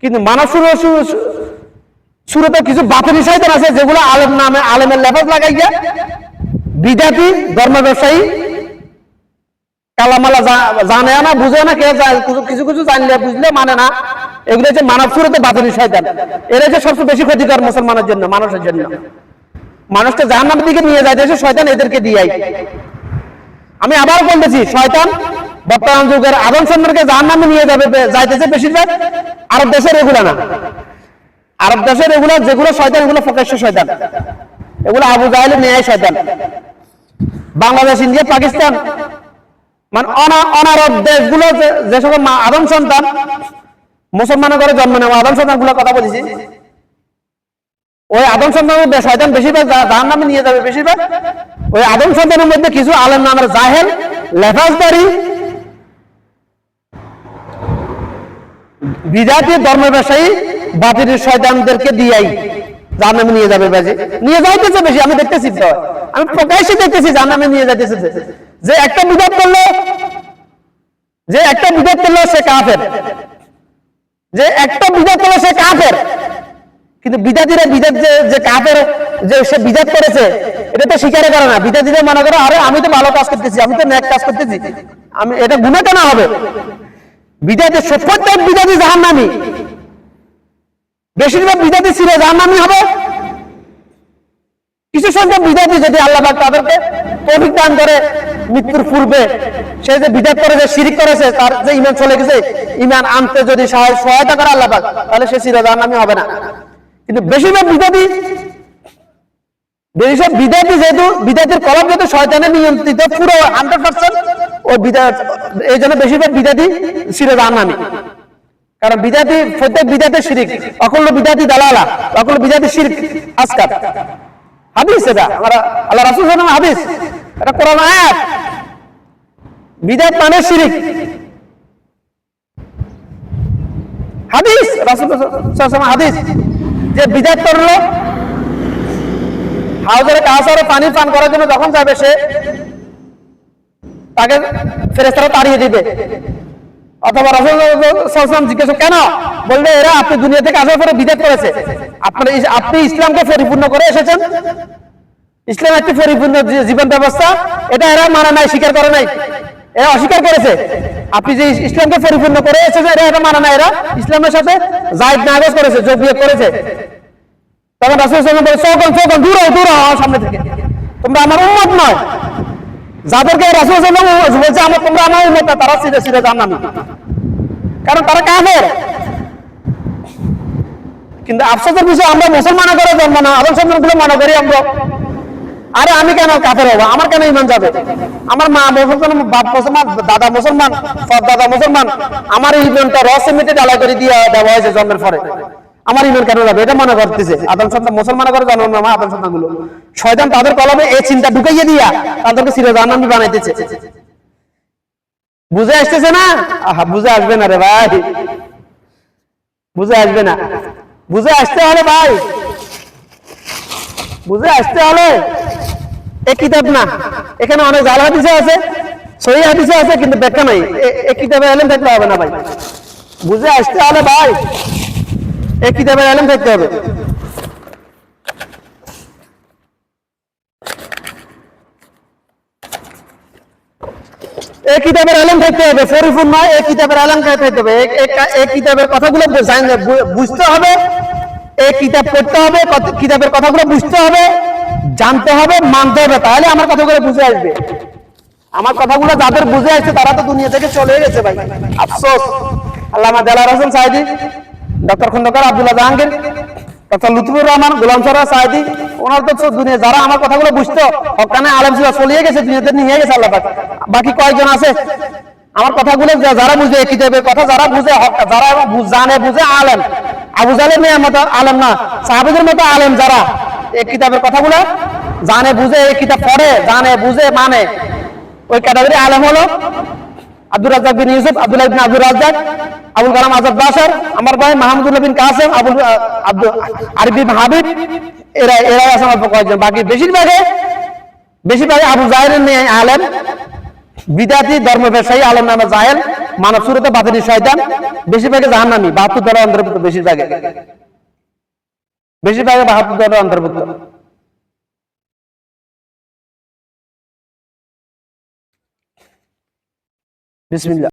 কিন্তু মানব সুরতে কিছু বাতিল শয়তান আছে যেগুলো আলেম নামে আলেমের লেফাজ লাগাইয়া বিদ্যার্থী, ধর্ম ব্যবসায়ী, কালামালা জানে না, বুঝে না, কে যায় কিছু- কিছু জানলে বুঝলে মানে না। এগুলো হচ্ছে মানব বাতিল শয়তান এরা হচ্ছে সবচেয়ে বেশি ক্ষতিকর মুসলমানের জন্য, মানুষের জন্য। মানুষকে জাহান্নামের দিকে নিয়ে যাইতেছে, শয়তান এদেরকে দিয়াই আমি আবার বলতেছি, শয়তান বর্তমান যুগের আদম সম্পর্কে জাহান নামে নিয়ে যাবে যাইতেছে বেশিরভাগ আরব দেশের এগুলো না আরব দেশের এগুলো যেগুলো শয়তান, এগুলো প্রকাশ্য শয়তান। এগুলো আবু জাহেলের ন্যায় শয়তান। বাংলাদেশ, ইন্ডিয়া, পাকিস্তান। মানে অনারব দেশগুলো যে- সকল আদম সন্তান, মুসলমানের ঘরে জন্ম নেওয়া আদম সন্তানগুলো কথা বলেছি। ওই আদম সন্তানের শয়তান বেশিরভাগ জাহান নামে নিয়ে যাবে বেশিরভাগ, ওই আদম সন্তানের মধ্যে কিছু আলেম নামের জাহেল, লেফাজদারি বিজাতীয় ধর্ম ব্যবসায়ী বাতিলের শয়তানদেরকে দিয়াই যার নামে নিয়ে যাবে বাজে নিয়ে যাইতেছে বেশি, আমি দেখতেছি তো। আমি প্রকাশ্যে দেখতেছি যার নিয়ে যাইতেছে যে। একটা বিবাদ করল, যে একটা বিবাদ করল সে কাফের। যে একটা বিবাদ করল সে কাফের। কিন্তু বিদাতিরা বিদাত যে যে কাফের, যে সে বিদাত করেছে, এটা তো স্বীকার করে না। বিদাতিরা মনে করে, আরে, আমি তো ভালো কাজ করতেছি, আমি তো ন্যাক কাজ করতেছি। আমি, এটা গুণে কেন হবে। বিদাতি প্রত্যেক বিদাতি জাহান্নামী। বেশিরভাগ বিদাতি ছিল, জাহান্নামী হবে? কিছু সংখ্যক বিদাতি যদি আল্লাহ তাদেরকে তৌফিক করে মৃত্যুর পূর্বে, সে যে বিদাত করে, যে শিরিক করেছে তার যে ইমান চলে গেছে ইমান আনতে যদি সহায়- সহায়তা করে আল্লাহ পাক, তাহলে সে চির জাহান্নামী হবে না। কিন্তু বেশিরভাগ বিদাতি বেশিরভাগ বিদাতি যেহেতু, বিদাতির কলম যেহেতু শয়তানে নিয়ন্ত্রিত, পুরো হান্ড্রেড পার্সেন্ট বিদাত এই জন্য বেশিরভাগ বিদাতি কারণ বিদাতি, প্রত্যেক বিদাতে শিরিক। অকল্য বিদাতি দালালা, অকল্য বিদাতি শিরিক, আজকার। হাদিস এটা। আল্লাহ হাদিস। এটা বিদাত মানে শিরিক। হাদিস হাদিস। যে বিদাত করল হাউজের কাউসারে পানি পান করার জন্য যখন যাবে সে তাকে ফেরেস্তারা তাড়িয়ে দিবে। অথবা রাসূল জিজ্ঞেস কেন? বলবে এরা আপনি দুনিয়া থেকে আসার পরে বিদাত করেছে। আপনার আপনি ইসলামকে পরিপূর্ণ করে এসেছেন। ইসলাম একটি পরিপূর্ণ জীবন ব্যবস্থা। এটা এরা মানে নাই, স্বীকার করে নাই। এরা অস্বীকার করেছে। আপনি যে ইসলামকে পরিপূর্ণ করে এসেছে এরা এটা মানে না এরা ইসলামের সাথে জায়দ নাগজ করেছে, যোগ বিয়োগ করেছে। তখন রাসূল বলে চৌকন চৌকন দূর দূর সামনে থেকে। তোমরা আমার উম্মত নয় যাদেরকে বলছে, আমার তোমরা আমার তারা সিধে সিধে জান্নাতি কারণ তারা কাফের। কিন্তু আফসোসের আমরা মুসলমান করে জন্ম না মনে করি আমরা। আরে আমি কেন কাফের হব? আমার কেন ইমান যাবে? আমার মা মুসলমান, বাপ মুসলমান, দাদা মুসলমান সব দাদা মুসলমান, আমার ইমানটা রস মিটে ডালা করে দিয়ে দেওয়া হয়েছে জন্মের পরে। আমার ইমান কেন যাবে? এটা মনে করতেছে। আদম সন্তান মুসলমান করে জন্ম না আমার আদম সন্তানগুলো শয়তান তাদের কলমে এই চিন্তা ঢুকাইয়ে দিয়া তাদেরকে সিরে জানানি বানাইতেছে। বুঝে আসতেছে না? আহা, বুঝে আসবে না রে ভাই। বুঝে আসবে না। বুঝে আসতে হলে ভাই। বুঝে আসতে হলে এ কিতাব না। এখানে অনেক জাল হাদিসে আছে, সহি হাদিসে আছে, কিন্তু ব্যাখ্যা নাই। এ- কিতাবে এলেম থাকলে হবে না ভাই। বুঝে আসতে হলে ভাই। এ কিতাবের এলেম থাকতে হবে। এই কিতাবের আলম থাকতে হবে পরিপূর্ণ এই কিতাবের আলম থাকতে হবে। এই- এই- এই কিতাবের কথাগুলো বুঝতে হবে, এই কিতাব পড়তে হবে কিতাবের কথাগুলো বুঝতে হবে, জানতে হবে, মানতে হবে, তাহলে আমার কথাগুলো বুঝে আসবে। আমার কথাগুলো যাদের বুঝে আসছে, তারা তো দুনিয়া থেকে চলে গেছে ভাই। আফসোস। আল্লামা দেলার হোসেন সাহেদি ডক্টর খন্দকার আব্দুল্লাহ জাহাঙ্গীর ডক্টর লুৎফুর রহমান, গোলাম সরা সাহেদি ওনার তো দুনিয়া। যারা আমার কথাগুলো বুঝতো, হকানে আলম ছিল, চলিয়ে গেছে, দুনিয়াতে নিয়ে গেছে আল্লাহ। বাকি কয়েকজন আছে। আমার কথাগুলো যারা বুঝে এই কিতাবের কথা। যারা বুঝে, হক যারা জানে, বুঝে, আলেম। আবু জালেমের মতো আলেম না। সাহাবিদের মতো আলেম যারা এই কিতাবের কথাগুলো জানে, বুঝে, এই কিতাব পড়ে, জানে, বুঝে মানে। ওই ক্যাটাগরি আলেম হলো আব্দুল রাজ্জাক বিন ইউসুফ, আব্দুল্লাহ বিন আব্দুল রাজ্জাক আবুল কালাম আজাদ বাসার আমার ভাই মাহমুদুল্লাহ বিন কাসেম, আবুল আব্দুল আরবি হাবিব, এরা এরা আছে আমার কয়েকজন বাকি বেশিরভাগে বেশিরভাগে আবু জাহের নিয়ে আলেম বিদ্যাতি ধর্ম ব্যবসায়ী, আলম নামে জাহেল, মানব সুরতে বাতিনি শয়তান, বেশিরভাগে জাহান্নামি, বাহাত্তর দলের অন্তর্ভুক্ত বেশিরভাগে। বেশিরভাগে বাহাত্তর দলের অন্তর্ভুক্ত। বিসমিল্লাহ।